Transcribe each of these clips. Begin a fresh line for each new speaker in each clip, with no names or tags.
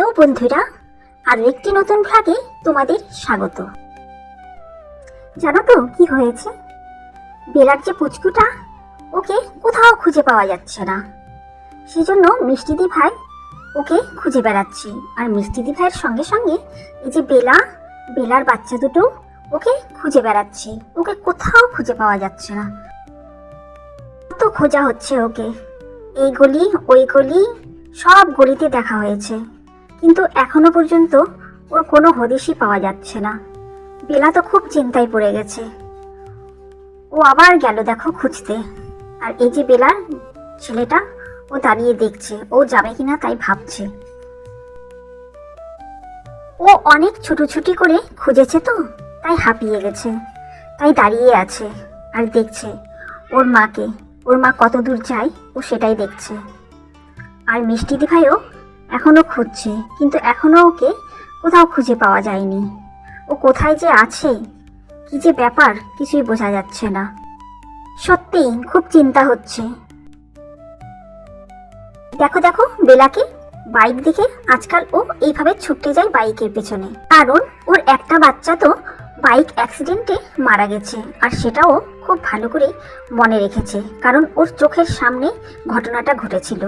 Hello বন্ধুরা আরও একটি নতুন ভাগে তোমাদের স্বাগত। জানো তো কি হয়েছে? বেলার যে পুচকুটা, ওকে কোথাও খুঁজে পাওয়া যাচ্ছে না। সেজন্য মিষ্টিদি ভাই ওকে খুঁজে বেড়াচ্ছে। আর মিষ্টিদি ভাইয়ের সঙ্গে সঙ্গে এই যে বেলা, বেলার বাচ্চা দুটো ওকে খুঁজে বেড়াচ্ছে। ওকে কোথাও খুঁজে পাওয়া যাচ্ছে না। কত খোঁজা হচ্ছে ওকে। এই গলি, ওই গলি, সব গলিতে দেখা হয়েছে। কিন্তু এখনও পর্যন্ত ওর কোনো হদিশই পাওয়া যাচ্ছে না। বেলা তো খুব চিন্তায় পড়ে গেছে। ও আবার গেল দেখো খুঁজতে। আর এই যে বেলার ছেলেটা, ও দাঁড়িয়ে দেখছে। ও যাবে কিনা তাই ভাবছে। ও অনেক ছুটোছুটি করে খুঁজেছে তো, তাই হাঁপিয়ে গেছে। তাই দাঁড়িয়ে আছে আর দেখছে ওর মাকে। ওর মা কত দূর যায় ও সেটাই দেখছে। আর মিষ্টি দিভাইও এখনও খুঁজছে, কিন্তু এখনও ওকে কোথাও খুঁজে পাওয়া যায়নি। ও কোথায় যে আছে, কি যে ব্যাপার কিছুই বোঝা যাচ্ছে না। সত্যি খুব চিন্তা হচ্ছে। দেখো দেখো, বেলাকে বাইক দেখে আজকাল ও এইভাবে ছুটতে যায় বাইকের পেছনে। কারণ ওর একটা বাচ্চা তো বাইক অ্যাক্সিডেন্টে মারা গেছে, আর সেটাও খুব ভালো করে মনে রেখেছে, কারণ ওর চোখের সামনে ঘটনাটা ঘটেছিল।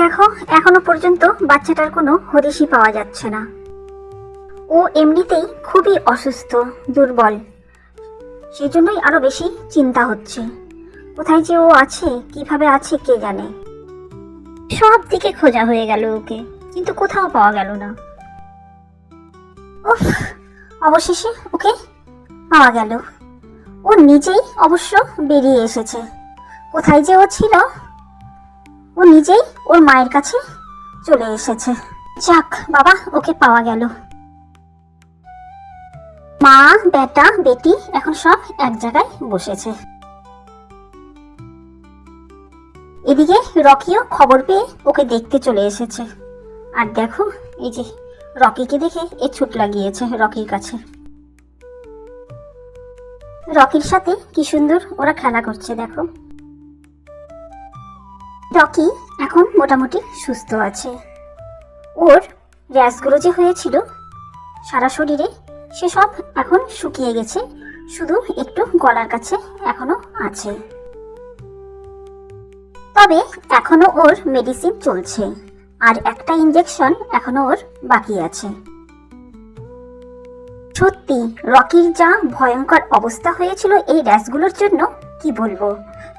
দেখো, এখনও পর্যন্ত বাচ্চাটার কোনো হদিশই পাওয়া যাচ্ছে না। ও এমনিতেই খুবই অসুস্থ, দুর্বল। সেই জন্যই আরও বেশি চিন্তা হচ্ছে। কোথায় যে ও আছে, কীভাবে আছে, কে জানে। সব দিকে খোঁজা হয়ে গেল ওকে, কিন্তু কোথাও পাওয়া গেল না। অবশেষে ওকে পাওয়া গেল। ও নিজেই অবশ্য বেরিয়ে এসেছে। কোথায় যে ও ছিল ও নিজেই ওর মায়ের কাছে চলে এসেছে। যাক, বাবা, ওকে পাওয়া গেল। মা, বেটা, বেটি এখন সব এক জায়গায় বসেছে। এদিকে রকিও খবর পেয়ে ওকে দেখতে চলে এসেছে। আর দেখো, এই যে রকিকে দেখে এ ছুট লাগিয়েছে রকির কাছে। রকির সাথে কি সুন্দর ওরা খেলা করছে, দেখো। রকি এখন মোটামুটি সুস্থ আছে। ওর র্যাশগুলো যে হয়েছিল, সারা শরীরে, সেসব এখন শুকিয়ে গেছে। শুধু একটু গলার কাছে এখনও আছে। তবে এখনও ওর মেডিসিন চলছে, আর একটা ইঞ্জেকশন এখনও ওর বাকি আছে। সত্যি, রকির যা ভয়ঙ্কর অবস্থা হয়েছিল এই র্যাশগুলোর জন্য কি বলব?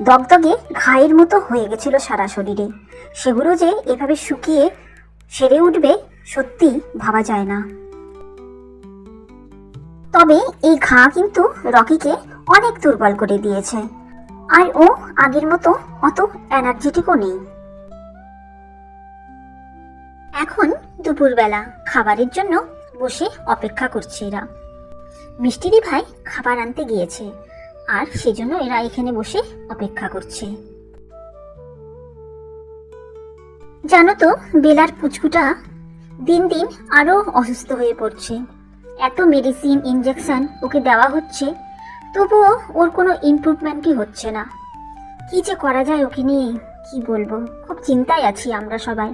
দগদগে ঘায়ের মতো হয়ে গেছিল সারা শরীরে। সেগুলো যে এভাবে শুকিয়ে সেরে উঠবে সত্যি ভাবা যায় না। তবে এই ঘা কিন্তু রকিকে অনেক দুর্বল করে দিয়েছে। আর ও আগের মতো অত এনার্জেটিকও নেই। এখন দুপুরবেলা খাবারের জন্য বসে অপেক্ষা করছে এরা। মিষ্টিদি ভাই খাবার আনতে গিয়েছে। আর সেজন্য এরা এখানে বসে অপেক্ষা করছে। জানো তো, বেলার পুচকুটা দিন দিন আরও অসুস্থ হয়ে পড়ছে। এত মেডিসিন ইঞ্জেকশন ওকে দেওয়া হচ্ছে, তবুও ওর কোনো ইমপ্রুভমেন্টই হচ্ছে না। কি যে করা যায় ওকে নিয়ে, কি বলব? খুব চিন্তায় আছি আমরা সবাই।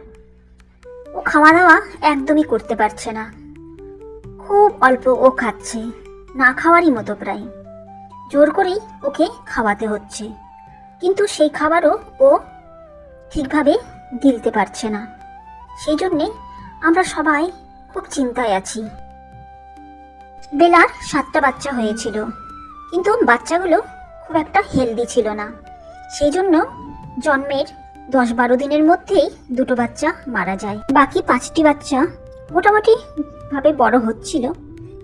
ও খাওয়া দাওয়া একদমই করতে পারছে না। খুব অল্প ও খাচ্ছে, না খাওয়ারই মতো প্রায়। জোর করেই ওকে খাওয়াতে হচ্ছে। কিন্তু সেই খাবারও ও ঠিকভাবে গিলতে পারছে না। সেই জন্যে আমরা সবাই খুব চিন্তায় আছি। বেলার সাতটা বাচ্চা হয়েছিল, কিন্তু বাচ্চাগুলো খুব একটা হেলদি ছিল না। সেই জন্য জন্মের দশ বারো দিনের মধ্যেই দুটো বাচ্চা মারা যায়। বাকি পাঁচটি বাচ্চা মোটামুটি ভাবে বড় হচ্ছিল,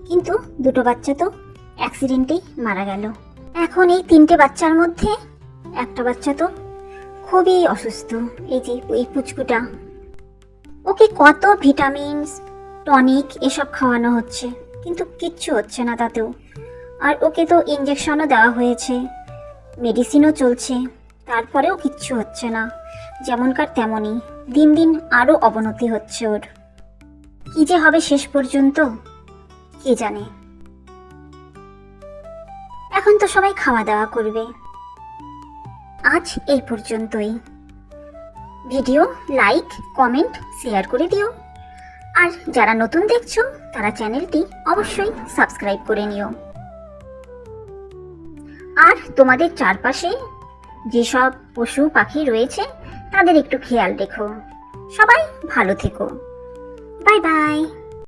কিন্তু দুটো বাচ্চা তো অ্যাক্সিডেন্টেই মারা গেল। এখন এই তিনটে বাচ্চার মধ্যে একটা বাচ্চা তো খুবই অসুস্থ, এই যে এই পুচকুটা। ওকে কত ভিটামিনস, টনিক এসব খাওয়ানো হচ্ছে, কিন্তু কিচ্ছু হচ্ছে না তাতেও। আর ওকে তো ইঞ্জেকশনও দেওয়া হয়েছে মেডিসিনও চলছে, তারপরেও কিচ্ছু হচ্ছে না, যেমনকার তেমনই। দিন দিন আরও অবনতি হচ্ছে ওর। কী যে হবে শেষ পর্যন্ত, কে জানে। এখন তো সবাই খাওয়া দাওয়া করবে। আজ এই পর্যন্তই। ভিডিও লাইক কমেন্ট শেয়ার করে দিও। আর যারা নতুন দেখছ, তারা চ্যানেলটি অবশ্যই সাবস্ক্রাইব করে নিও। আর তোমাদের চারপাশে যেসব পশু পাখি রয়েছে, তাদের একটু খেয়াল রেখো। সবাই ভালো থেকো। Bye bye